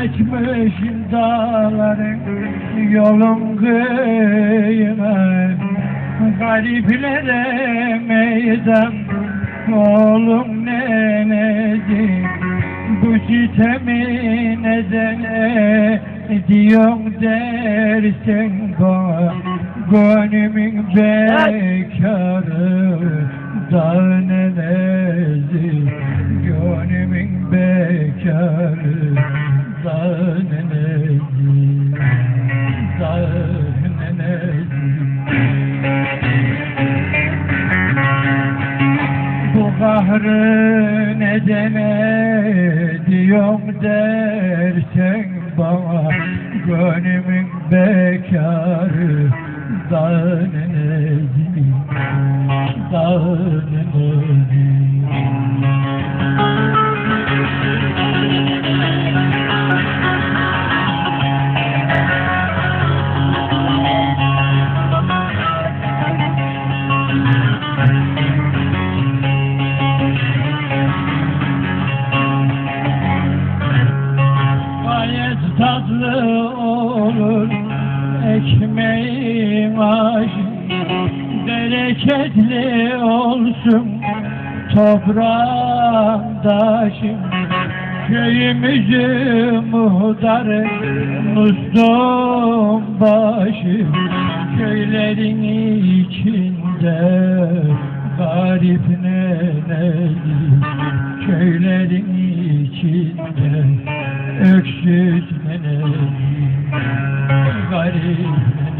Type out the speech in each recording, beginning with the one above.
Açmış dağların yolun kıyına Gariplere meydan oğlum neneci Bu sitemi nedene diyorum dersen bana Gönlümün bekarı dağ kahrı nedene diyorum dersen bana Gönlümün bekarı dağınınızı aşım Bereketli olsun toprağım taşım. Köyümüzü muhtarı mustum başım Köylerin içinde garip neneli. Köylerin içinde öksüz neneli. Garip neneli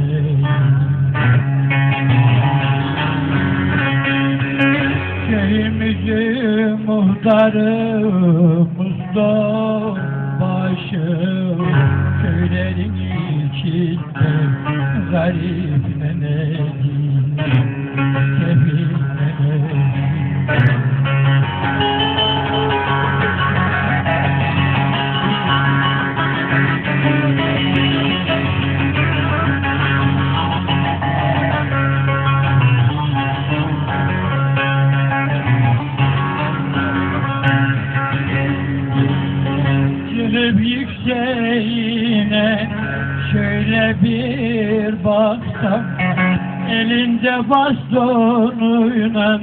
muhtarı Mustafa başı Köylerin içinde garip neneli şöyle bir baksam Elinde bastonuyla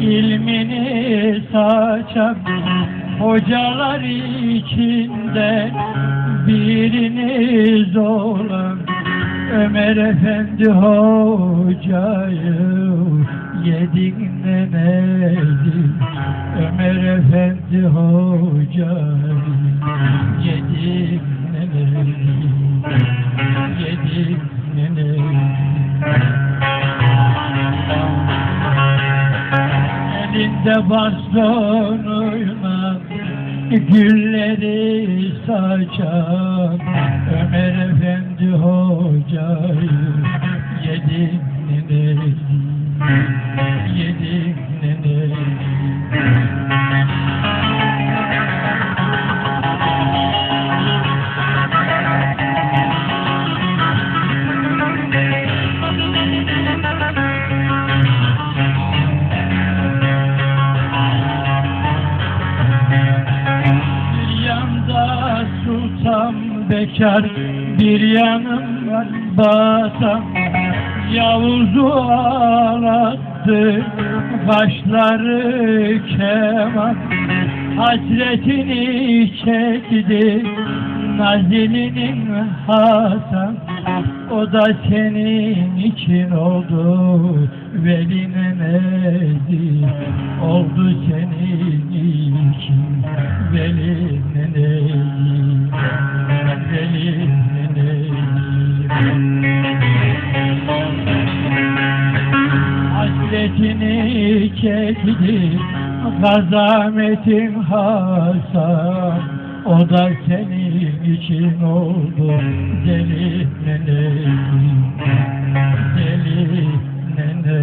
ilmini saçan Hocalar içinde biriniz olan Ömer Efendi hocayı yedin nenezi Ömer Efendi hocayı yedin Nenezi Elinde bastonuyla gülleri saçan Ömer Efendi bekar Bir yanım var basam Yavuz'u ağlattı Kaşları keman. Hasretini çekti Nazilinin Hasan O da senin için oldu Veli nenezi Oldu senin için Veli nenezi hasretini çektim Kazametim Hasan. O da senin için oldu. Deli nene. Deli nene.